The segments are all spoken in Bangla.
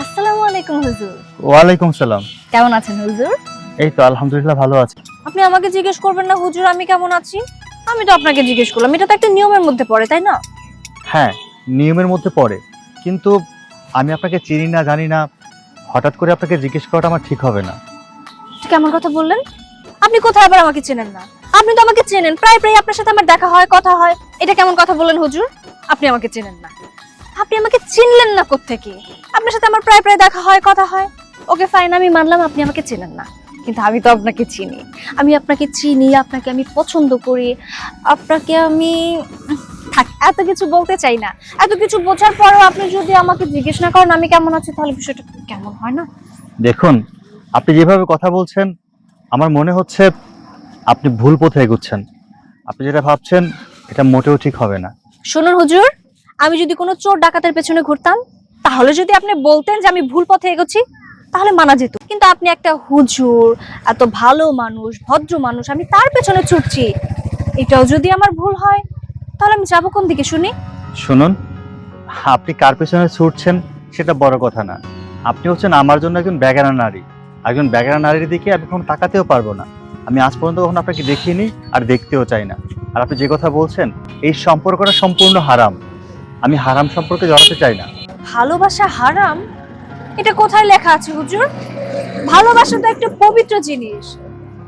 আসসালামু আলাইকুম হুজুর। ওয়ালাইকুম সালাম। কেমন আছেন হুজুর? এই তো আলহামদুলিল্লাহ ভালো আছি। আপনি আমাকে জিজ্ঞেস করবেন না হুজুর আমি কেমন আছি? আমি তো আপনাকে জিজ্ঞেস করলাম এটা তো একটা নিয়মের মধ্যে পড়ে তাই না? হ্যাঁ নিয়মের মধ্যে পড়ে। কিন্তু আমি আপনাকে চিনি না জানি না হঠাৎ করে আপনাকে জিজ্ঞেস করাটা আমার ঠিক হবে না। কেমন কথা বললেন? আপনি কোথায় আবার আমাকে চেনেন না। আপনি তো আমাকে চেনেন প্রায় প্রায় আপনার সাথে আমার দেখা হয় কথা হয়। এটা কেমন কথা বললেন হুজুর? আপনি আমাকে চেনেন না। আপনি আমাকে চিনলেন না কোত্থেকে? আপনার সাথে আমার প্রায় প্রায় দেখা হয় কথা হয়। ওকে ফাইন আমি মানলাম আপনি আমাকে চেনেন না। কিন্তু আমি তো আপনাকে চিনি। আমি আপনাকে চিনি আপনাকে আমি পছন্দ করি। আপনাকে আমি থাক এত কিছু বলতে চাই না। এত কিছু বোঝার পরেও আপনি যদি আমাকে জিজ্ঞেস না করেন আমি কেমন আছি তাহলে বিষয়টা কেমন হয় না? দেখুন আপনি যেভাবে কথা বলছেন আমার মনে হচ্ছে আপনি ভুল পথে এগুচ্ছেন। আপনি যেটা ভাবছেন এটা মোটেও ঠিক হবে না। শুনুন হুজুর আমি যদি কোনো চোর ডাকাতের পেছনে ঘুরতাম, তাহলে যদি আপনি বলতেন যে আমি ভুল পথে এগোচ্ছি, তাহলে মানা যেত। কিন্তু আপনি একটা হুজুর, এত ভালো মানুষ, ভদ্র মানুষ, আমি তার পেছনে ছুটছি। এটাও যদি আমার ভুল হয়, তাহলে আমি যাব কোন দিকে শুনি? শুনুন, আপনি কার পেছনে ছুটছেন সেটা বড় কথা না। আপনি হচ্ছেন আমার জন্য একজন ব্যাগেরা নারী। একজন ব্যাগেরা নারীর দিকে আমি কখনো তাকাতেও পারব না। আমি আজ পর্যন্ত কখনো আপনাকে দেখিনি আর দেখতেও চাই না। আর আপনি যে কথা বলছেন, এই সম্পর্কটা সম্পূর্ণ হারাম। আমি হারাম সম্পর্কে জড়াতে চাই না। ভালোবাসা হারাম? এটা কোথায় লেখা আছে হুজুর? ভালোবাসা তো একটা পবিত্র জিনিস।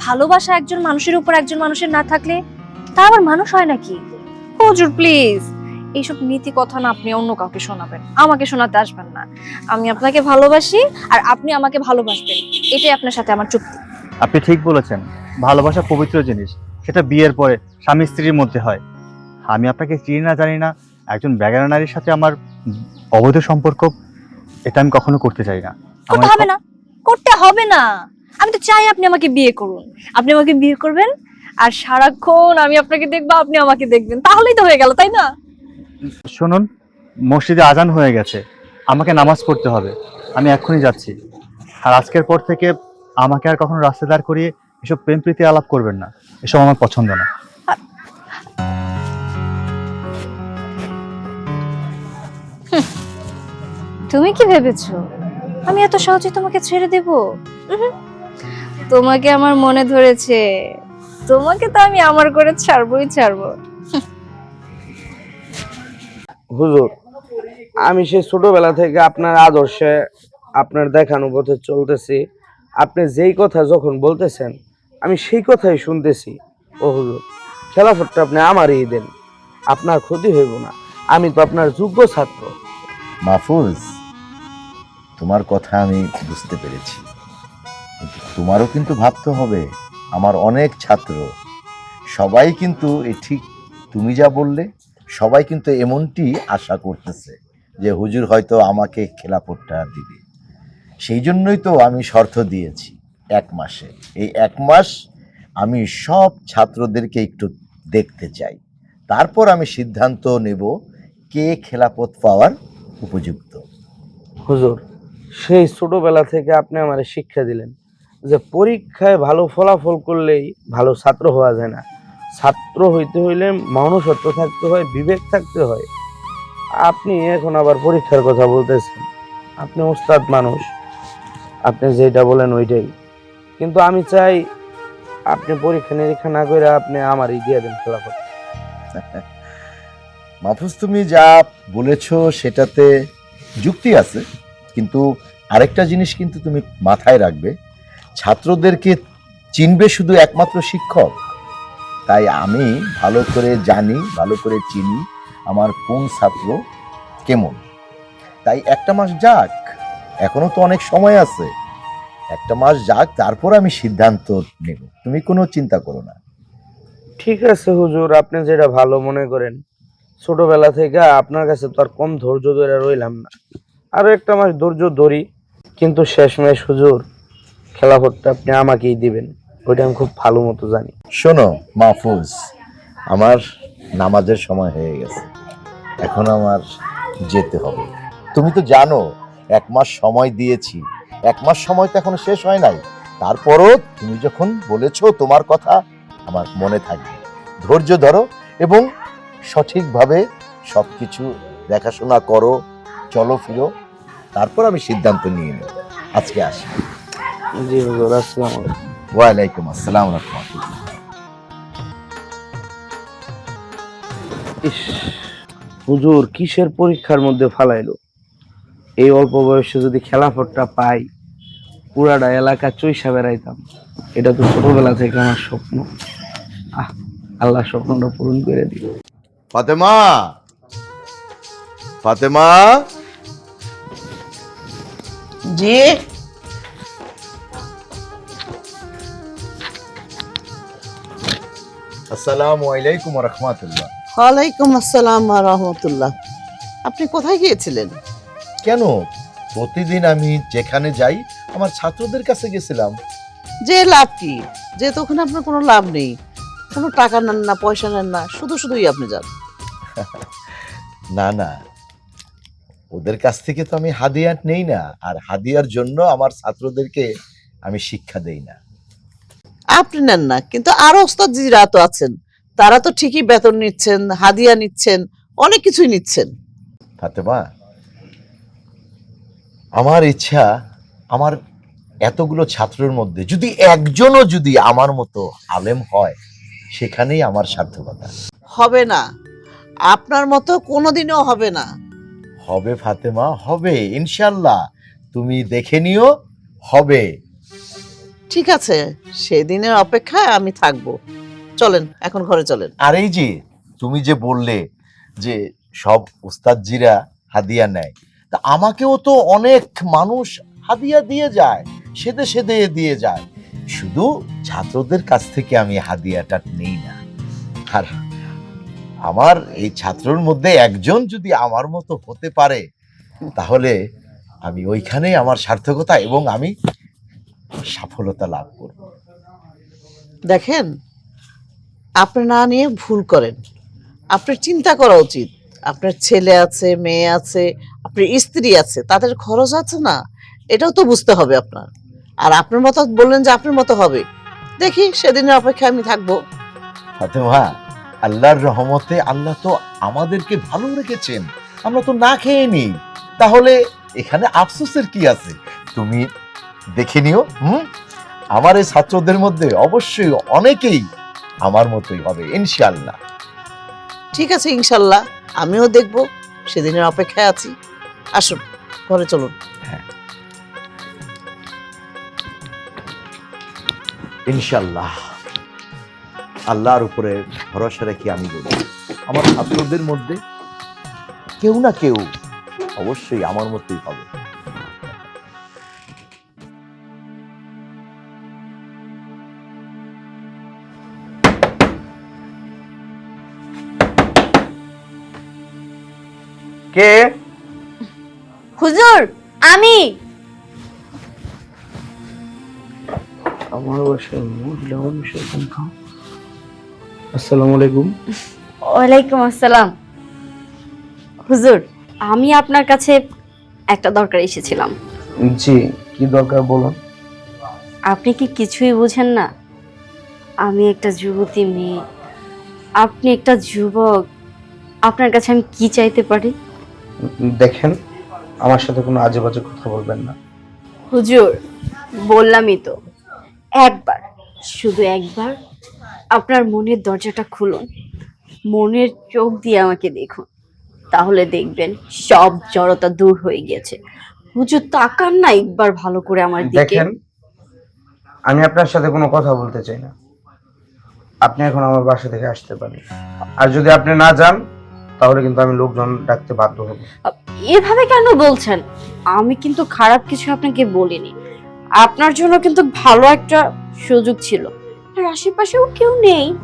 ভালোবাসা একজন মানুষের উপর একজন মানুষের না থাকলে তা আবার মানুষ হয় নাকি? হুজুর প্লিজ এইসব নীতি কথা না আপনি অন্য কাউকে শোনাবেন। আমাকে শোনাতে আসবেন না। আমি আপনাকে ভালোবাসি আর আপনি আমাকে ভালোবাসবেন। এটাই আপনার সাথে আমার চুক্তি। আপনি ঠিক বলেছেন। ভালোবাসা পবিত্র জিনিস। সেটা বিয়ের পরে স্বামী স্ত্রীর মধ্যে হয়। আমি আপনাকে চিনি না জানি না। একজন ব্যাগেরা নারীর সাথে আমার অবৈধ সম্পর্ক এটা আমি কখনো করতে চাই না। করতে হবে না। করতে হবে না। আমি তো চাই আপনি আমাকে বিয়ে করুন। আপনি আমাকে বিয়ে করবেন আর সারাক্ষণ আমি আপনাকে দেখব আপনি আমাকে দেখবেন। তাহলেই তো হয়ে গেল তাই না? শুনুন মসজিদে আজান হয়ে গেছে। আমাকে নামাজ পড়তে হবে। আমি এক্ষুনি যাচ্ছি। আর আজকের পর থেকে আমাকে আর কখনো রাস্তা দাঁড় করিয়ে এসব প্রেম প্রীতি আলাপ করবেন না। এসব আমার পছন্দ না। তুমি কি ভেবেছো? আমি এত সহজে তোমাকে ছেড়ে দেব? তোমাকে আমার মনে ধরেছে। তোমাকে তো আমি আমার করে ছাড়বই ছাড়বো। হুজুর আমি সেই ছোটবেলা থেকে আপনার আদর্শে আপনার দেখানো পথে চলতেছি। আপনি যেই কথা যখন বলতেছেন আমি সেই কথাই শুনতেছি। ও হুজুর খেলাফতটা আপনি আমারই দেন। আপনার ক্ষতি হইব না। আমি তো আপনার যোগ্য ছাত্র। মাহফুজ তোমার কথা আমি বুঝতে পেরেছি। তোমারও কিন্তু ভাবতে হবে, আমার অনেক ছাত্র। সবাই কিন্তু এ ঠিক তুমি যা বললে, সবাই কিন্তু এমনটি আশা করতেছে যে হুজুর হয়তো আমাকে খেলাপটটা দিবে। সেই জন্যই তো আমি শর্ত দিয়েছি এক মাসে। এই এক মাস আমি সব ছাত্রদেরকে একটু দেখতে চাই। তারপর আমি সিদ্ধান্ত নেব কে খেলাপথ পাওয়ার উপযুক্ত। হুজুর সেই ছোটবেলা থেকে আপনি আমার শিক্ষা দিলেন যে পরীক্ষায় ভালো ফলাফল করলেই ভালো ছাত্র হওয়া যায় না। ছাত্র হইতে হইলে মনুষ্যত্ব থাকতে হয়, বিবেক থাকতে হয়। আপনি এখন আবার পরীক্ষার কথা বলতেছেন। আপনি ওস্তাদ মানুষ, আপনি যেটা বলেন ওইটাই। কিন্তু আমি চাই আপনি পরীক্ষা নিরীক্ষা না করে আপনি আমারই দিয়ে দেন ফলাফল। মাহফুজ তুমি যা বলেছ সেটাতে যুক্তি আছে। কিন্তু আরেকটা জিনিস কিন্তু তুমি মাথায় রাখবে, ছাত্রদেরকে চিনবে শুধু একমাত্র শিক্ষক। তাই আমি ভালো করে জানি, ভালো করে চিনি আমার কোন ছাত্র কেমন। তাই একটা মাস যাক, এখনও তো অনেক সময় আছে। একটা মাস যাক, তারপর আমি সিদ্ধান্ত নেব। তুমি কোনো চিন্তা করো না। ঠিক আছে হুজুর, আপনি যেটা ভালো মনে করেন, ছোটবেলা থেকে আপনার কাছে তো আর কম ধৈর্য ধরে রইলাম না। আরও একটা মাস ধৈর্য ধরি, কিন্তু শেষমেশ হুজুর খেলাফতটা আপনি আমাকেই দিবেন। ওইটা আমি খুব ভালো মতো জানি। শোনো, মাহফুজ, আমার নামাজের সময় হয়ে গেছে। এখন আমার যেতে হবে। তুমি তো জানো, এক মাস সময় দিয়েছি। এক মাস সময় তো এখনও শেষ হয় নাই। তারপরও তুমি যখন বলেছ তোমার কথা, আমার মনে থাকবে। ধৈর্য ধরো এবং সঠিকভাবে সব কিছু দেখাশোনা করো, চলো ফিরো। তারপর আমি সিদ্ধান্ত নিয়ে নেব। আজকে আসি। জি হুজুর আসসালামু আলাইকুম। ওয়ালাইকুম আসসালাম রহমতুল্লাহ। ইস হুজুর কিসের পরীক্ষার মধ্যে ফালাইলো? এই অল্প বয়সে যদি খেলাফটটা পাই পুরাটা এলাকা চৈসা বেড়াইতাম। এটা তো ছোটবেলা থেকে আমার স্বপ্ন। আহ আল্লাহ স্বপ্নটা পূরণ করে দিল। ফাতেমা! ফাতেমা! জি। আসসালামু আলাইকুম রহমতুল্লাহ। ওয়ালাইকুম আসসালাম রহমতুল্লাহ। আপনি কোথায় গিয়েছিলেন? কেন? প্রতিদিন আমি যেখানে যাই আমার ছাত্রদের কাছে গেছিলাম। যে লাভ কি? যে তো ওখানে আপনার কোনো লাভ নেই। কোনো টাকা নেন না পয়সা নেন না শুধু শুধুই আপনি যান। না না। ওদের কাছ থেকে তো আমি হাদিয়া নেই না আর হাদিয়ার জন্য আমার ছাত্রদেরকে আমি শিক্ষা দেই না। আপনি নেন না কিন্তু আরও ওস্তাদ জিরা তো আছেন তারা তো ঠিকই বেতন নিচ্ছেন হাদিয়া নিচ্ছেন অনেক কিছুই নিচ্ছেন। ফাতেমা আমার ইচ্ছা আমার এতগুলো ছাত্রের মধ্যে যদি একজনও যদি আমার মতো আলেম হয় সেখানেই আমার সার্থকতা। হবে না। আপনার মতো কোনোদিনও হবে না। হবে ফাতেমা হবে ইনশাল্লাহ তুমি দেখে নিও হবে। ঠিক আছে সেদিনের অপেক্ষায় আমি থাকব। চলেন এখন ঘরে চলেন। আর এই যে তুমি যে বললে যে সব উস্তাদজিরা হাদিয়া নেয় তা আমাকেও তো অনেক মানুষ হাদিয়া দিয়ে যায় সেদে সেদে দিয়ে যায়। শুধু ছাত্রদের কাছ থেকে আমি হাদিয়াটা নেই না। আর আমার এই ছাত্রর মধ্যে একজন যদি আমার মতো হতে পারে তাহলে আমি ওইখানেই আমার সার্থকতা এবং আমি সফলতা লাভ করব। দেখেন আপনি না নিয়ে ভুল করেন। আপনার চিন্তা করা উচিত। আপনার ছেলে আছে মেয়ে আছে আপনার স্ত্রী আছে তাদের খরচ আছে না এটাও তো বুঝতে হবে আপনার। আর আপনার মতো বললেন যে আপনার মতো হবে। দেখি সেদিনের অপেক্ষায় আমি থাকব। ফাতেমা আল্লাহর রহমতে আল্লাহ তো আমাদেরকে ভালো রেখেছেন। আমরা তো না খেয়ে নিই। তাহলে এখানে আফসোসের কি আছে? তুমি দেখে নিও হুম? আমার এই ছাত্রদের মধ্যে অবশ্যই অনেকেই আমার মতোই হবে ইনশাআল্লাহ। ঠিক আছে ইনশাল্লাহ আমিও দেখব সেদিনের অপেক্ষায় আছি। আসুন ঘরে চলুন। ইনশাল্লাহ আল্লাহর উপরে ভরসা রেখে আমি বলি আমার ছাত্রদের মধ্যে কেউ না কেউ অবশ্যই আমার মতোই হবে কে? হুজুর আমি। আমার বাসায় মহিলা এরকম খাও আসসালামু আলাইকুম। ওয়ালাইকুম আসসালাম। হুজুর আমি আপনার কাছে একটা দরকার এসেছিলাম। জি কি দরকার বলুন? আপনি কি কিছুই বুঝেন না? আমি একটা যুবতী মেয়ে। আপনি একটা যুবক। আপনার কাছে আমি কি চাইতে পারি? দেখেন আমার সাথে কোনো আজে বাজে কথা বলবেন না। হুজুর বললামই তো। একবার শুধু একবার। আপনার মনের দরজাটা খুলুন। মনের চোখ দিয়ে আমাকে দেখুন। তাহলে দেখবেন সব জড়তা দূর হয়ে গেছে। হুজুর তাকান না একবার ভালো করে আমার দিকে। দেখেন আমি আপনার সাথে কোনো কথা বলতে চাই না। আপনি এখন আমার বাসা থেকে আসতে পারেন। আর যদি আপনি না যান তাহলে কিন্তু আমি লোকজন ডাকতে বাধ্য হব। এভাবে কেন বলছেন? আমি কিন্তু খারাপ কিছু আপনাকে বলিনি। আপনার জন্য কিন্তু ভালো একটা সুযোগ ছিল। আশেপাশেও কেউ নেই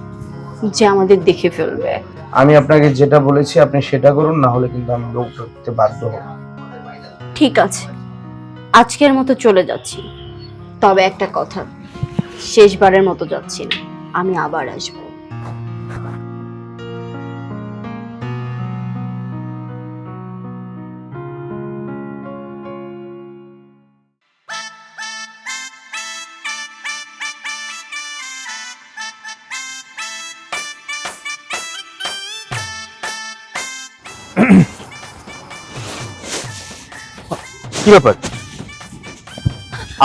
যে আমাদের দেখে ফেলবে। আমি আপনাকে যেটা বলেছি আপনি সেটা করুন না হলে কিন্তু আমি লোক ধরতে বাধ্য হব। ঠিক আছে। আজকের মতো চলে যাচ্ছি। তবে একটা কথা শেষবারের মতো যাচ্ছি না। আমি আবার আসব। কি ব্যাপার?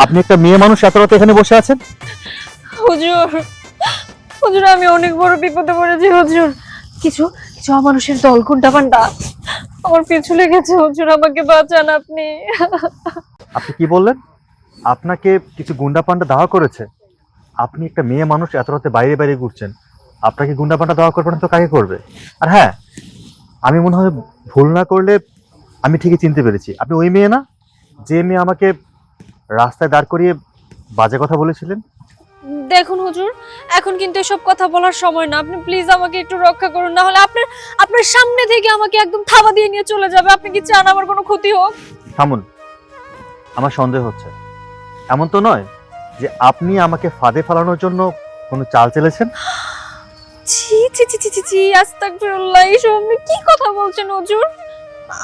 আপনি একটা মেয়ে মানুষ এত রাতে এখানে বসে আছেন? হুজুর হুজুর আমি অনেক বড় বিপদে পড়েছি হুজুর। কিছু কিছু মানুষের দল ঘণ্টা পান্ডা আমার পিছু লেগেছে হুজুর আমাকে বাঁচান আপনি। আপনি কি বললেন? আপনাকে কিছু গুন্ডা পান্ডা দাওয়া করেছে? আপনি একটা মেয়ে মানুষ এত রাতে বাইরে বাইরে ঘুরছেন। আপনাকে গুন্ডা পান্ডা দাওয়া করবে না তো কাকে করবে? আর হ্যাঁ আমি মনে হয় ভুল না করলে আমি ঠিকই চিনতে পেরেছি। আপনি ওই মেয়ে না? যে মেয়ে আমাকে রাস্তায় দাঁড় করিয়ে বাজে কথা বলেছিলেন? দেখুন হুজুর এখন কিন্তু এসব কথা বলার সময় না। আপনি প্লিজ আমাকে একটু রক্ষা করুন না হলে আপনার আপনার সামনে থেকে আমাকে একদম থাবা দিয়ে নিয়ে চলে যাবে। আপনি কি চান আমার কোনো ক্ষতি হোক? থামুন। আমার সন্দেহ হচ্ছে। এমন তো নয় যে আপনি আমাকে ফাঁদে ফেলানোর জন্য কোনো চাল চেলেছেন? ছি ছি ছি ছি ছি আস্তাগফিরুল্লাহ এইসব আপনি কি কথা বলছেন হুজুর?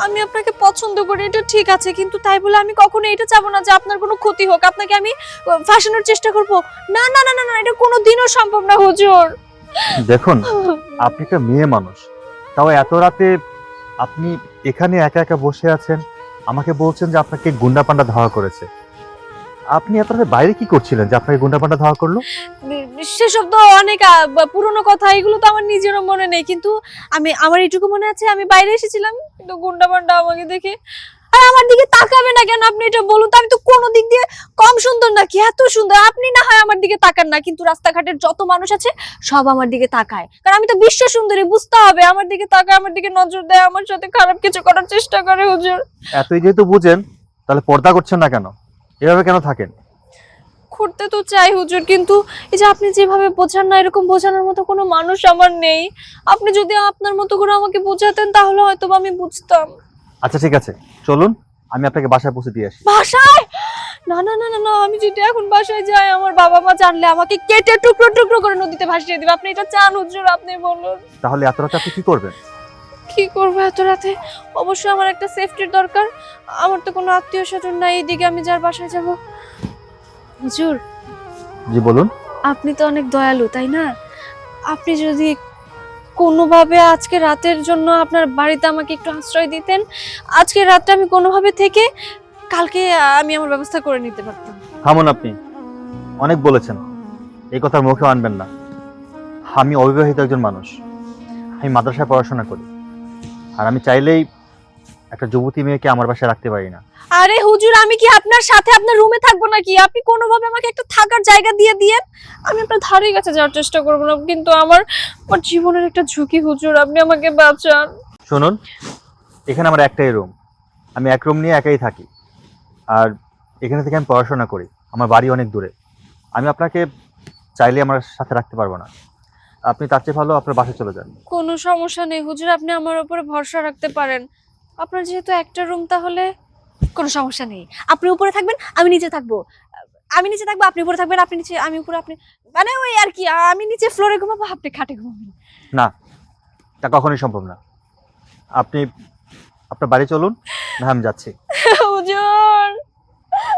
আমি আপনাকে পছন্দ করি এটা ঠিক আছে কিন্তু তাই বলে আমি কখনো এটা চাবো না যে আপনার কোনো ক্ষতি হোক আপনাকে আমি ফাঁসানোর চেষ্টা করব। না না না না না এটা কোনো দিনও সম্ভব না হুজুর। দেখুন আপনি একটা মেয়ে মানুষ। তাও এত রাতে আপনি এখানে একা একা বসে আছেন আমাকে বলছেন যে আপনাকে গুন্ডা পান্ডা ধাওয়া করেছে। আপনি এত রাতে বাইরে কি করছিলেন যে আপনাকে গুন্ডা পান্ডা ধাওয়া করল? সেসব তো অনেক পুরনো কথা এগুলো তো আমার নিজেরও মনে নেই কিন্তু আমি আমার এইটুকু মনে আছে আমি বাইরে এসেছিলাম। কিন্তু গুন্ডা পান্ডা আমাকে দেখে, আর আমার দিকে তাকাবে না কেন আপনি এটা বলুন তো? আমি তো কোনো দিক দিয়ে কম সুন্দর নাকি এত সুন্দর? আপনি না হয় আমার দিকে তাকান না, কিন্তু রাস্তাঘাটের যত মানুষ আছে সব আমার দিকে তাকায়। কারণ আমি তো বিশ্ব সুন্দরী, বুঝতে হবে, আমার দিকে তাকায়, আমার দিকে নজর দেয়, আমার সাথে খারাপ কিছু করার চেষ্টা করে হুজুর। এতই যেহেতু বুঝেন, তাহলে পর্দা করছেন না কেন? এভাবে কেন থাকেন? করতে তো চাই হুজুর কিন্তু এই যে আপনি যেভাবে বোঝান না এরকম বোঝানোর মতো কোনো মানুষ আমার নেই। আপনি যদি আপনার মতো করে আমাকে বোঝাতেন তাহলে হয়তো আমি বুঝতাম। আচ্ছা ঠিক আছে। চলুন আমি আপনাকে বাসায় পৌঁছে দিয়ে আসি। বাসায়? না না না না না আমি যদি এখন বাসায় যাই আমার বাবা মা জানলে আমাকে কেটে টুকরো টুকরো করে নদীতে ভাসিয়ে দিবে। আপনি এটা চান হুজুর আপনি বলুন। তাহলে এত রাতে আপনি কি করবেন? কি করব এত রাতে? অবশ্যই আমার একটা সেফটির দরকার। আমার তো কোনো আত্মীয় স্বজন নাই এইদিকে আমি যার বাসায় যাব। হুজুর জি বলুন। আপনি তো অনেক দয়ালু তাই না? আপনি যদি কোনোভাবে আজকে রাতের জন্য আপনার বাড়িতে আমাকে একটু আশ্রয় দিতেন আজকে রাতটা আমি কোনোভাবে থেকে কালকে আমি আমার ব্যবস্থা করে নিতে পারতাম। থামুন আপনি। অনেক বলেছেন। এই কথা মুখে আনবেন না। আমি অবিবাহিত একজন মানুষ। আমি মাদ্রাসায় পড়াশোনা করি। আর আমি চাইলেই একটা যুবতী মেয়েকে আমার বাসায় রাখতে পারি না। আরে হুজুর আমি কি আপনার সাথে আপনার রুমে থাকব নাকি? আপনি কোনোভাবে আমাকে একটা থাকার জায়গা দিয়ে দিয়েন? আমি আপনার ধারে কাছে যাওয়ার চেষ্টা করব না কিন্তু আমার আমার জীবনের একটা ঝুঁকি হুজুর আপনি আমাকে বাঁচান। শুনুন এখানে আমার একটাই রুম। আমি এক রুম নিয়ে একাই থাকি। আর এখানে থেকে আমি পড়াশোনা করি। আমার বাড়ি অনেক দূরে। আমি আপনাকে চাইলে আমার সাথে রাখতে পারব না। আপনি তার চেয়ে ভালো আপনার বাসায় চলে যান। কোনো সমস্যা নেই হুজুর আপনি আমার উপরে ভরসা রাখতে পারেন। আপনার যেহেতু একটা রুম তাহলে কোনো সমস্যা নেই। আপনি উপরে থাকবেন আমি নিচে থাকব। আমি নিচে থাকব আপনি উপরে থাকবেন আপনি নিচে আমি উপরে আপনি মানে ওই আর কি আমি নিচে ফ্লোরে ঘুমাবো আপনি খাটে ঘুমাবেন। না তা কখনোই সম্ভব না। আপনি আপনার বাড়ি চলুন না আমি যাচ্ছি। হুজুর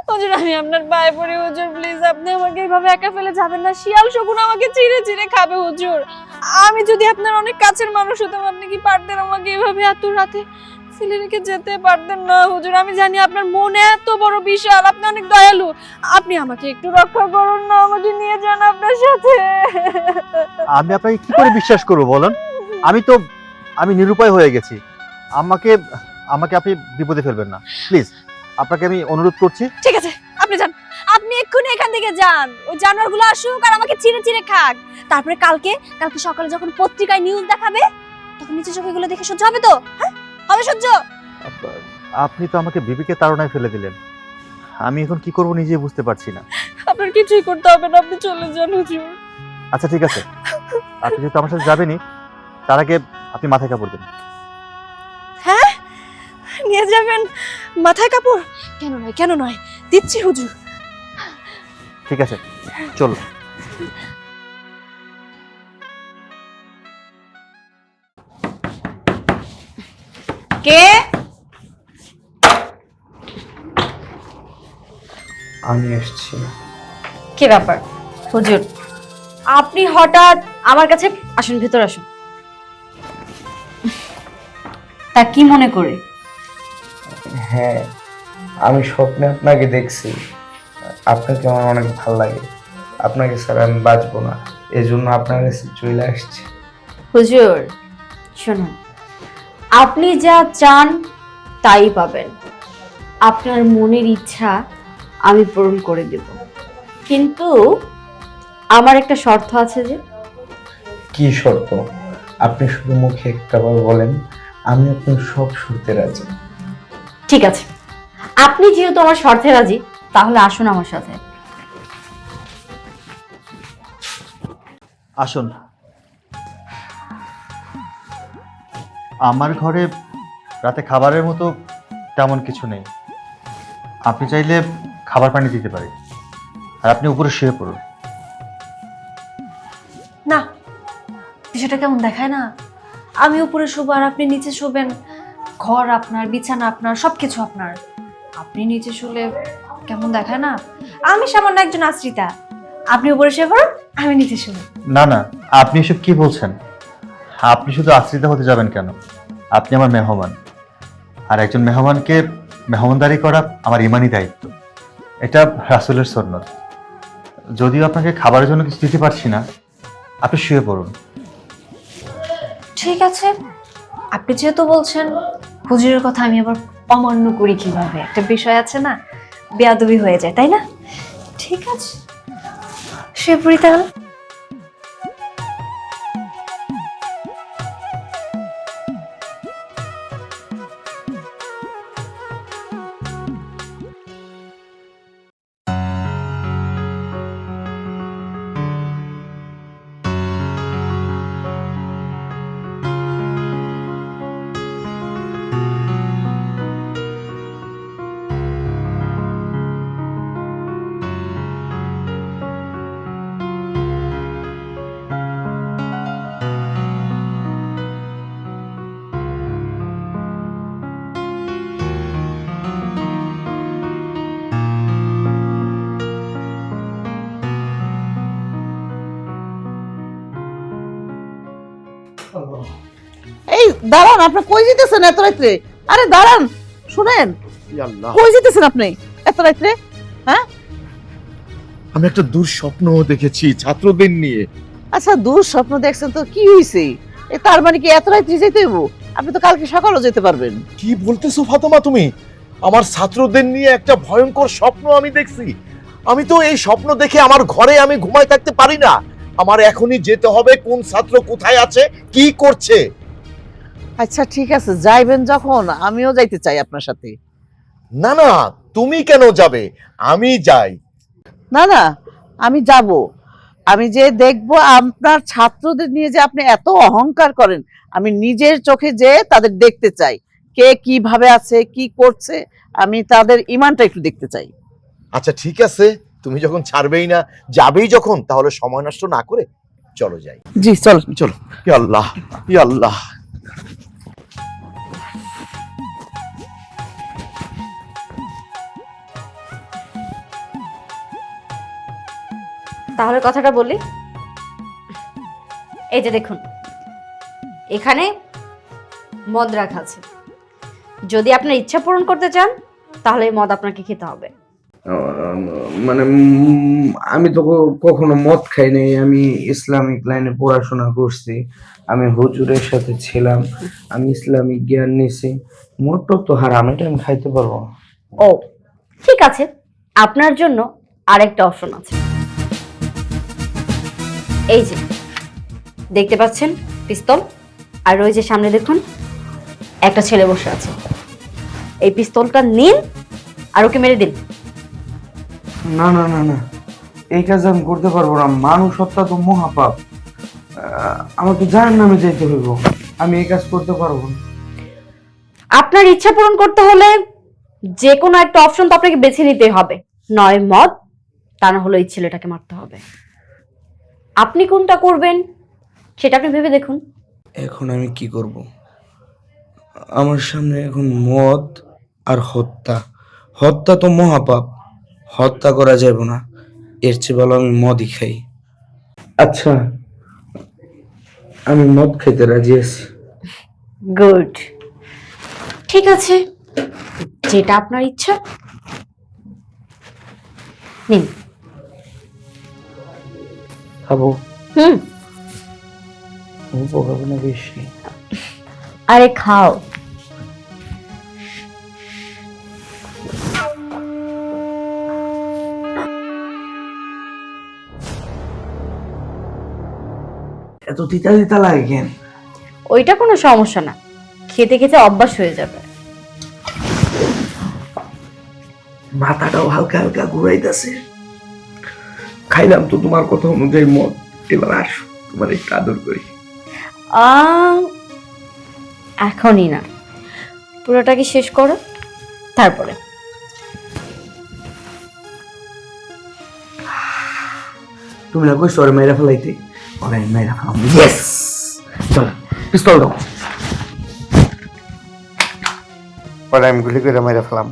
হুজুর আমি আপনার পায়ে পড়ি হুজুর প্লিজ আপনি আমাকে এইভাবে একা ফেলে যাবেন না। শিয়াল শকুন আমাকে চিড়ে চিড়ে খাবে হুজুর। আমি যদি আপনার অনেক কাছের মানুষ হতাম আপনি কি পারতেন আমাকে এইভাবে এত রাতে রেখে যেতে পারতেন না হুজুর। আমি জানি আপনার মনে এত বড় বিশাল আপনি অনেক দয়ালু। আপনি আমাকে একটু রক্ষা করুন না আমাকে নিয়ে যান আপনার সাথে। আমি আপনাকে কি করে বিশ্বাস করব বলেন? আমি তো আমি নিরুপায় হয়ে গেছি। আমাকে আমাকে আপনি বিপদে ফেলবেন না। প্লিজ আপনাকে আমি অনুরোধ করছি। ঠিক আছে আপনি যান। আপনি এক্ষুনি এখান থেকে যান। ওই জানোয়ারগুলো আসুক আর আমাকে চিড়ে চিড়ে খাক। তারপরে কালকে কালকে সকালে যখন পত্রিকায় নিউজ দেখাবে তখন নিচে চোখে দেখে সহ্য হবে তো? হ্যাঁ? হবে সহ্য আপ- আপনি তো আমাকে বিবেকের তাড়নায় ফেলে দিলেন। আমি এখন কি করব নিজে বুঝতে পারছি না। আপনার কিছুই করতে হবে না আপনি চলে যান হুজুর। আচ্ছা ঠিক আছে। আপনি যেহেতু আমার সাথে যাবেনই তার আগে আপনি মাথায় কাপড় দেন। হ্যাঁ? নিয়ে যাবেন মাথায় কাপড়? কেন নয় কেন নয়? দিচ্ছি হুজুর। ঠিক আছে চলো কে আমি এসছি। কি ব্যাপার? হুজুর আপনি হঠাৎ আমার কাছে আসুন ভেতর আসুন। তা কি মনে করে? হ্যাঁ আমি স্বপ্নে আপনাকে দেখছি। আপনাকে আমার অনেক ভালো লাগে। আপনাকে স্যার আমি বাঁচবো না। এই জন্য আপনার কাছে চলে আসছি। হুজুর শুনুন। আপনি যা চান তাই পাবেন। আপনার মনের ইচ্ছা আমি পূরণ করে দেব। কিন্তু আমার একটা শর্ত আছে যে কি শর্ত? আপনি শুধু মুখে একটা বার বলেন আমি আপনার সব শর্তে রাজি। ঠিক আছে। আপনি যেহেতু আমার শর্তে রাজি তাহলে আসুন আমার সাথে। আসুন। আমার ঘরে রাতে খাবারের মতো তেমন কিছু নেই। আপনি চাইলে খাবার পানি দিতে পারি আর আপনি উপরে শুয়ে পড়ুন। না বিষয়টা কেমন দেখায় না? আমি উপরে শোবো আর আপনি নিচে শোবেন। ঘর আপনার বিছানা আপনার সবকিছু আপনার। আপনি নিচে শুলে কেমন দেখায় না? আমি সামান্য একজন আশ্রিতা। আপনি উপরে শুয়ে পড়ুন আমি নিচে শুবো না না আপনি এসব কি বলছেন? আপনি শুধু আশ্রিত হতে যাবেন কেন? আপনি আমার মেহমান। আর একজন মেহমানকে মেহমানদারি করা আমার ইমানই দায়িত্ব। এটা রাসুলের সন্ন্যত যদিও আপনাকে খাবারের জন্য কিছু দিতে পারছি না, আপনি শুয়ে পড়ুন। ঠিক আছে। আপনি যেহেতু বলছেন, হুজুরের কথা আমি আবার অমান্য করি কীভাবে? একটা বিষয় আছে না, বেয়াদবি হয়ে যায়, তাই না? ঠিক আছে। শুয়ে পড়ি তাহলে। দাঁড়ান আপনি কই যেতেছেন এত রাত্রে? আরে দাঁড়ান শুনেন। কই যেতেছেন আপনি এত রাত্রে? আমি একটা দুঃস্বপ্ন দেখেছি ছাত্রদের নিয়ে। আচ্ছা দূর স্বপ্ন দেখছেন তো কি হইছে? এ তার মানে কি এত রাত্রে যেতে হইব? আপনি তো কালকে সকালেও যেতে পারবেন। কি বলতেছো ফাতেমা তুমি? আমার ছাত্রদের নিয়ে একটা ভয়ঙ্কর স্বপ্ন আমি দেখছি। আমি তো এই স্বপ্ন দেখে আমার ঘরে আমি ঘুমায় থাকতে পারি না। আমার এখনই যেতে হবে কোন ছাত্র কোথায় আছে কি করছে। আচ্ছা ঠিক আছে যাইবেন যখন আমিও যাইতে চাই আপনার সাথে। না না তুমি কেন যাবে? আমি যাই। না না আমি যাব। আমি যে দেখব আপনার ছাত্রদের নিয়ে যে আপনি এত অহংকার করেন আমি নিজের চোখে যে তাদের দেখতে চাই। কে কীভাবে আছে কি করছে আমি তাদের ইমানটা একটু দেখতে চাই। আচ্ছা ঠিক আছে তুমি যখন ছাড়বেই না যাবেই যখন তাহলে সময় নষ্ট না করে চলো যাই। জি চল। চলো ই আল্লাহ আল্লাহ। তাহলে কথাটা বলি। এই যে দেখুন এখানে মদ রাখা আছে। যদি আপনার ইচ্ছা পূরণ করতে চান তাহলে এই মদ আপনাকে খেতে হবে। মানে আমি তো কখনো মদ খাই নাই। আমি ইসলামিক লাইনে পড়াশোনা করছি। আমি হুজুরের সাথে ছিলাম। আমি ইসলামিক জ্ঞান নিছি। মদ তো হারাম এটা আমি খাইতে পারব ও ঠিক আছে। আপনার জন্য আরেকটা অপশন আছে। এই যে দেখতে পাচ্ছেন পিস্তল? আর ওই যে সামনে দেখুন একটা ছেলে বসে আছে। এই পিস্তলটা নিন আর ওকে মেরে দিন। না না না না। এই কাজ আমি করতে পারব না। মানুষ হত্যা তো মহাপাপ। আহ, আমাকে জাহান নামে যেতে হইব। আমি এই কাজ করতে পারব না। আপনার ইচ্ছা পূরণ করতে হলে যে কোনো একটা অপশন তো আপনাকে বেছে নিতে হবে। নয় মদ তা না হলে এই ছেলেটাকে মারতে হবে। আপনি কোনটা করবেন? সেটা আপনি ভেবে দেখুন। এখন আমি কি করব? আমার সামনে এখন মদ আর হত্যা। হত্যা তো মহাপাপ। হত্যা করা যাব না। এর চেয়ে ভালো আমি মদই খাই। আচ্ছা আমি মদ খেতে রাজি আছি। গুড। ঠিক আছে। যেটা আপনার ইচ্ছা। নিন। খাব। হুম। অল্প খাব না বেশি। আরে খাও। এত তিতা তিতা লাগে কেন? ওইটা কোনো সমস্যা না। খেতে খেতে অভ্যাস হয়ে যাবে। মাথাটাও হালকা হালকা ঘুরাইতেছে। খাইলাম তো তোমার কথা অনুযায়ী মদ এবার আসো তোমার একটু আদর করি। আহ, এখনই না। পুরোটাকে শেষ করো তারপরে। তুমি না কইছো ওরে মেয়েরা ফেলাইতে? ওরে মেয়েরা ফেলাম। ইয়েস চল পিস্তল দাও। ওরে আমি গুলি করে মেয়েরা ফেলাম।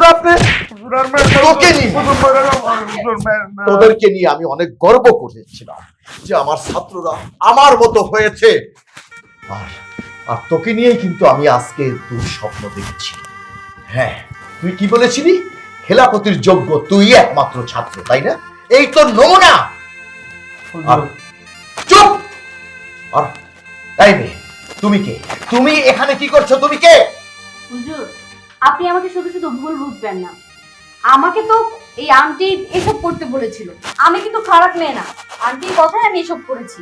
হুজুর আপনি? তোকে নিয়ে। তোদেরকে নিয়ে আমি অনেক গর্ব করেছিলাম যে আমার ছাত্ররা আমার মতো হয়েছে। আর আর তোকে নিয়েই কিন্তু আমি আজকে দুঃস্বপ্ন দেখছি। হ্যাঁ তুই কি বলেছিলি? খেলাপতির যোগ্য তুই একমাত্র ছাত্র তাই না? এই তো নমুনা। আর চুপ! আর তাই মেয়ে তুমি কে? তুমি এখানে কি করছ? তুমি কে? হুজুর আপনি আমাকে শুধু শুধু ভুল বুঝবেন না। আমাকে তো এই আন্টি এসব করতে বলেছিল। আমি কিন্তু খারাপ মেয়ে না। আন্টির কথাই আমি এসব করেছি।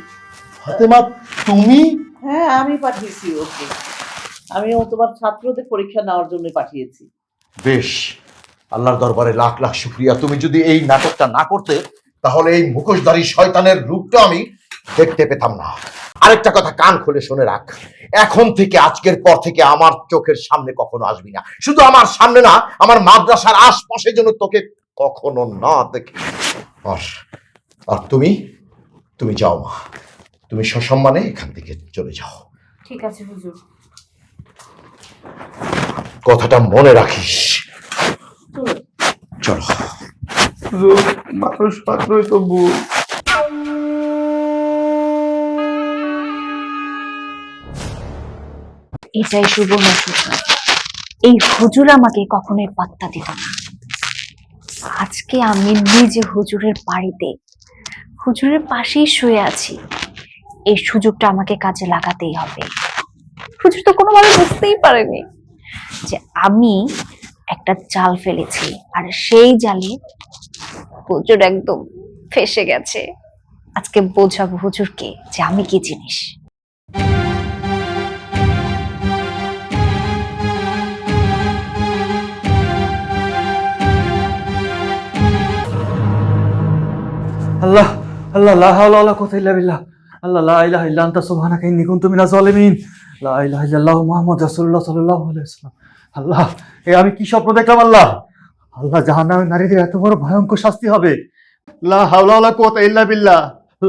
ফাতেমা তুমি? হ্যাঁ আমি পাঠিয়েছি ওকে। আমি ও তোমার ছাত্রদের পরীক্ষা নেওয়ার জন্য পাঠিয়েছি। বেশ। আল্লাহর দরবারে লাখ লাখ শুক্রিয়া। তুমি যদি এই নাটকটা না করতে তাহলে এই মুখোশধারী শয়তানের রূপটা আমি দেখতে পেতাম না। আরেকটা কথা কান খুলে শুনে রাখ। এখন থেকে আজকের পর থেকে আমার চোখের সামনে কখনো আসবি না। শুধু আমার সামনে না আমার মাদ্রাসার আশপাশে যেন তোকে কখনো না দেখি। আর আর তুমি? তুমি যাও মা। তুমি সসম্মানে এখান থেকে চলে যাও। ঠিক আছে হুজুর। কথাটা মনে রাখিস। চলো। মানুষ মাত্রই তো ভুল এটাই সুবর্ণ সুযোগ এই হুজুর আমাকে কখনোই পাত্তা দিত না। আজকে আমি নিজে হুজুরের বাড়িতে, হুজুরের পাশেই শুয়ে আছি। এই সুযোগটা আমাকে কাজে লাগাতেই হবে। হুজুর তো কোনোভাবে বুঝতেই পারেনি যে আমি একটা জাল ফেলেছি আর সেই জালে হুজুর একদম ফেসে গেছে। আজকে বোঝাবো হুজুরকে যে আমি কি জিনিস। আল্লাহ আল্লাহ, লা হাওলা ওয়ালা কুওয়াতা ইল্লা আল্লাহ, লা ইলাহা ইল্লা আনতা, সুবহানাকা ইন্নী কুনতু মিনাজ জালিমিন লা ইলাহা ইল্লাল্লাহু মুহাম্মাদুর রাসূলুল্লাহ সাল্লাল্লাহু আলাইহি ওয়াসাল্লাম। আল্লাহ, এ আমি কি স্বপ্ন দেখলাম, আল্লাহ? আল্লাহ জাহান্নামে নারীদের এত বড় ভয়ঙ্কর শাস্তি হবে। লা হাওলা ওয়ালা কুওয়াতা ইল্লা বিল্লাহ।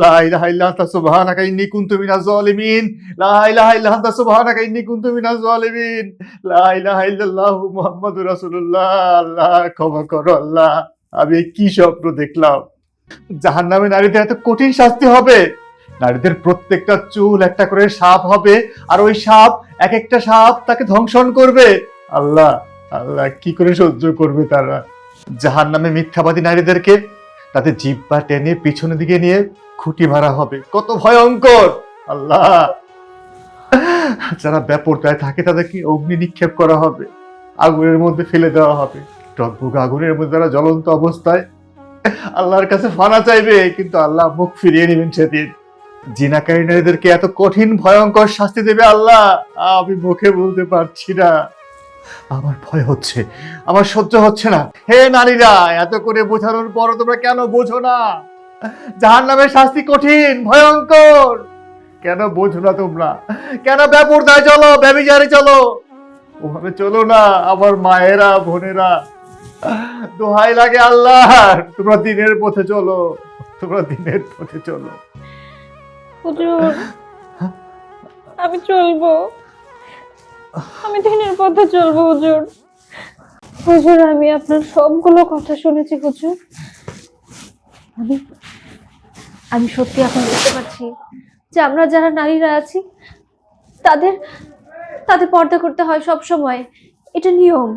লা ইলাহা ইল্লা আনতা, সুবহানাকা ইন্নী কুনতু মিনাজ জালিমিন লা ইলাহা ইল্লা আনতা, সুবহানাকা ইন্নী কুনতু মিনাজ জালিমিন লা ইলাহা ইল্লাল্লাহু মুহাম্মাদুর রাসূলুল্লাহ। আল্লাহ, ক্ষমা করো, আল্লাহ। আমি কি স্বপ্ন দেখলাম? জাহান নামে নারীদের এত কঠিন শাস্তি হবে? নারীদের প্রত্যেকটা চুল একটা করে সাপ হবে, আর ওই সাপ এক একটা সাপ তাকে ধ্বংসন করবে। আল্লাহ আল্লাহ, কি করে সহ্য করবে তারা? জাহান নামে মিথ্যাবাদী নারীদেরকে তাদের জিব্বা টেনে পিছনের দিকে নিয়ে খুঁটি মারা হবে। কত ভয়ঙ্কর! আল্লাহ! যারা ব্যাপরতায় থাকে তাদেরকে অগ্নি নিক্ষেপ করা হবে, আগুনের মধ্যে ফেলে দেওয়া হবে। টকবুক আগুনের মধ্যে তারা জ্বলন্ত অবস্থায় আল্লাহর কাছে ফানা চাইবে, কিন্তু আল্লাহ মুখ ফিরিয়ে নেবেন সেদিন। জিনাকারী নারীদেরকে এত কঠিন, ভয়ঙ্কর শাস্তি দেবে আল্লাহ আমি মুখে বলতে পারছি না। আমার ভয় হচ্ছে, আমার সহ্য হচ্ছে না। হে নারীরা, এত করে বোঝানোর পরও তোমরা কেন বোঝো না? জাহান নামের শাস্তি কঠিন, ভয়ঙ্কর। কেন বোঝো না তোমরা? কেন ব্যাপরদায় চলো ব্যবিচারে চলো? ওভাবে চলো না, আমার মায়েরা, বোনেরা। দোহাই লাগে আল্লাহ। তোমরা দিনের পথে চলো। তোমরা দিনের পথে চলো। হুজুর, আমি চলবো। আমি দিনের পথে চলবো, হুজুর। হুজুর, আমি আপনার সবগুলো কথা শুনেছি, হুজুর। আমি আমি সত্যি এখন বুঝতে পারছি যে আমরা যারা নারীরা আছি, তাদের তাদের পর্দা করতে হয় সব সময়। এটা নিয়ম।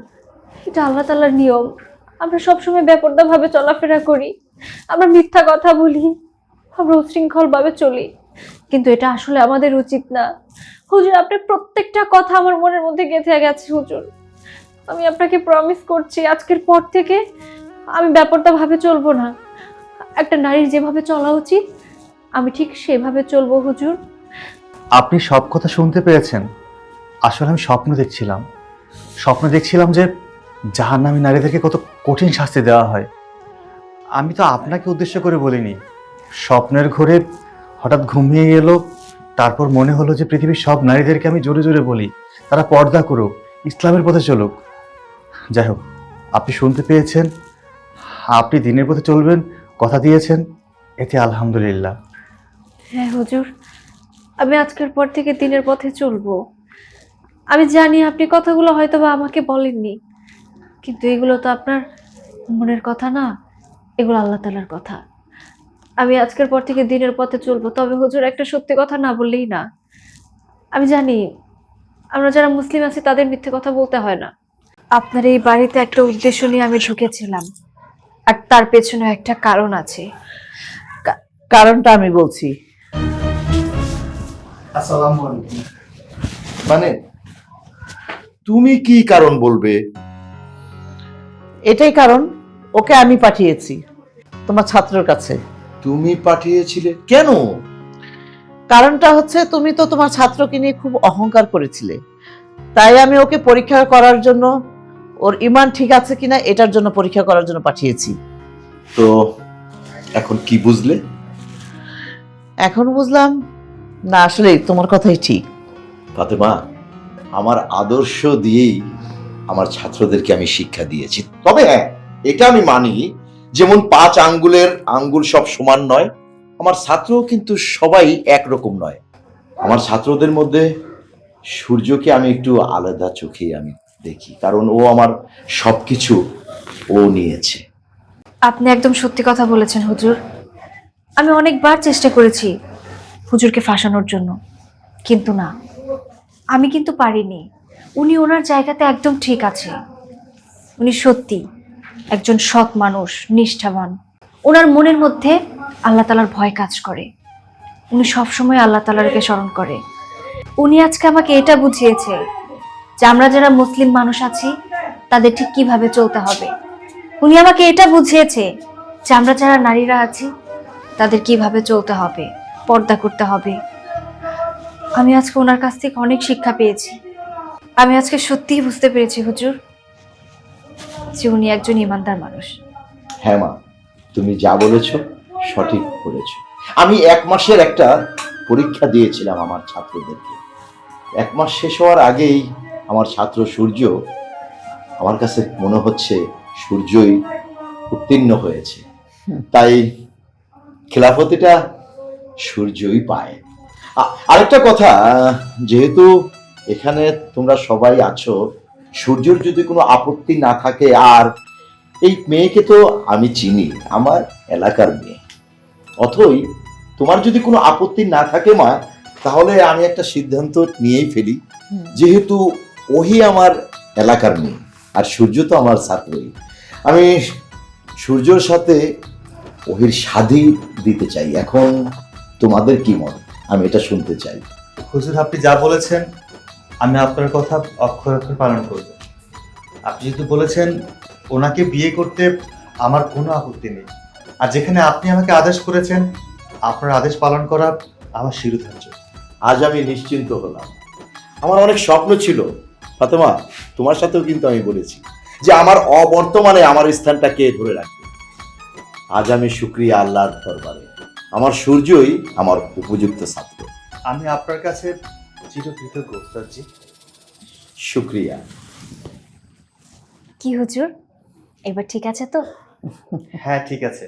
এটা আল্লাহ তাআলার নিয়ম। আমরা সবসময় বেপর্দাভাবে চলাফেরা করি। আমরা মিথ্যা কথা বলি। আমরা উশৃঙ্খলভাবে চলি। কিন্তু এটা আসলে আমাদের উচিত না। হুজুর, আপনার প্রত্যেকটা কথা আমার মনের মধ্যে গেঁথে গেছে, হুজুর। আমি আপনাকে প্রমিস করছি, আজকের পর থেকে আমি ব্যাপারটা চলবো না। একটা নারীর যেভাবে চলা উচিত, আমি ঠিক সেভাবে চলবো, হুজুর। আপনি সব কথা শুনতে পেয়েছেন। আসলে আমি স্বপ্ন দেখছিলাম। স্বপ্ন দেখছিলাম যে জাহান্নামী নারীদেরকে কত কঠিন শাস্তি দেওয়া হয়। আমি তো আপনাকে উদ্দেশ্য করে বলিনি। স্বপ্নের ঘরে হঠাৎ ঘুমিয়ে গেল তারপর মনে হলো যে পৃথিবীর সব নারীদেরকে আমি জোরে জোরে বলি। তারা পর্দা করুক, ইসলামের পথে চলুক। যাই হোক, আপনি শুনতে পেয়েছেন, আপনি দিনের পথে চলবেন, কথা দিয়েছেন, এতে আলহামদুলিল্লাহ। হ্যাঁ হুজুর, আমি আজকের পর থেকে দিনের পথে চলবো। আমি জানি আপনি কথাগুলো হয়তো বা আমাকে বলেননি। কিন্তু এগুলো তো আপনার মনের কথা না এগুলো আল্লাহ তালার কথা। আমি আজকের পর থেকে দিনের পথে চলবো তবে হুজুর একটা সত্যি কথা না বললেই না। আমি জানি আমরা যারা মুসলিম আছি তাদের মিথ্যে কথা বলতে হয় না। আপনার এই বাড়িতে একটা উদ্দেশ্য নিয়ে আমি ঢুকেছিলাম আর তার পেছনে একটা কারণ আছে। কারণটা আমি বলছি। আসসালামু আলাইকুম। মানে তুমি কি কারণ বলবে? এটাই কারণ ওকে আমি পাঠিয়েছি তোমার ছাত্রের কাছে। তুমি পাঠিয়েছিলে? কেন? কারণটা হচ্ছে তুমি তো তোমার ছাত্রকে নিয়ে খুব অহংকার করেছিলে। তাই আমি ওকে পরীক্ষা করার জন্য ওর ইমান ঠিক আছে কিনা এটার জন্য পরীক্ষা করার জন্য পাঠিয়েছি। তো এখন কি বুঝলে? এখন বুঝলাম না আসলে তোমার কথাই ঠিক। ফাতেমা আমার আদর্শ দিয়েই আমার ছাত্রদেরকে আমি শিক্ষা দিয়েছি। তবে হ্যাঁ এটা আমি মানি, যেমন পাঁচ আঙ্গুলের আঙ্গুল সব সমান নয়, আমার ছাত্রও কিন্তু সবাই একরকম নয়। আমার ছাত্রদের মধ্যে সূর্যকে আমি একটু আলাদা চোখে আমি দেখি, কারণ ও আমার সবকিছু ও নিয়েছে। আপনি একদম সত্যি কথা বলেছেন, হুজুর। আমি অনেকবার চেষ্টা করেছি হুজুরকে ফাঁসানোর জন্য, কিন্তু না। আমি কিন্তু পারিনি। উনি ওনার জায়গাতে একদম ঠিক আছে। উনি সত্যি একজন সৎ মানুষ, নিষ্ঠাবান। ওনার মনের মধ্যে আল্লাহ তালার ভয় কাজ করে। উনি সবসময় আল্লাহ তালারকে স্মরণ করে। উনি আজকে আমাকে এটা বুঝিয়েছে যে আমরা যারা মুসলিম মানুষ আছি, তাদের ঠিক কীভাবে চলতে হবে। উনি আমাকে এটা বুঝিয়েছে যে আমরা যারা নারীরা আছি, তাদের কীভাবে চলতে হবে, পর্দা করতে হবে। আমি আজকে ওনার কাছ থেকে অনেক শিক্ষা পেয়েছি। আমি আজকে সত্যিই বুঝতে পেরেছি হুজুর যে উনি একজন ইমানদার মানুষ। হ্যাঁ মা তুমি যা বলেছ সঠিক বলেছ। আমি এক মাসের একটা পরীক্ষা দিয়েছিলাম আমার ছাত্রদেরকে। এক মাস শেষ হওয়ার আগেই আমার ছাত্র সূর্য আমার কাছে মনে হচ্ছে সূর্যই উত্তীর্ণ হয়েছে। তাই খেলাফতিটা সূর্যই পায়। আরেকটা কথা যেহেতু এখানে তোমরা সবাই আছো। সূর্যর যদি কোনো আপত্তি না থাকে আর এই মেয়েকে তো আমি চিনি আমার এলাকার মেয়ে। অথই তোমার যদি কোনো আপত্তি না থাকে মা তাহলে আমি একটা সিদ্ধান্ত নিয়েই ফেলি। যেহেতু ওহি আমার এলাকার মেয়ে আর সূর্য তো আমার ছাত্রই আমি সূর্যর সাথে ওহির শাদি দিতে চাই। এখন তোমাদের কি মত? আমি এটা শুনতে চাই। হুজুর আপনি যা বলেছেন আমি আপনার কথা অক্ষর অক্ষর পালন করব। আপনি যেহেতু বলেছেন ওনাকে বিয়ে করতে আমার কোনো আপত্তি নেই আর যেখানে আপনি আমাকে আদেশ করেছেন আপনার আদেশ পালন করা আমার শিরোধার্য। আজ আমি নিশ্চিন্ত হলাম। আমার অনেক স্বপ্ন ছিল। ফাতেমা তোমার সাথেও কিন্তু আমি বলেছি যে আমার অবর্তমানে আমার স্থানটা কে ধরে রাখবে। আজ আমি শুক্রিয়া আল্লাহর দরবারে। আমার সূর্যই আমার উপযুক্ত ছাত্র। আমি আপনার কাছে চিরকৃতজ্ঞ শুক্রিয়া। কি হুজুর? এবার ঠিক আছে তো? হ্যাঁ ঠিক আছে।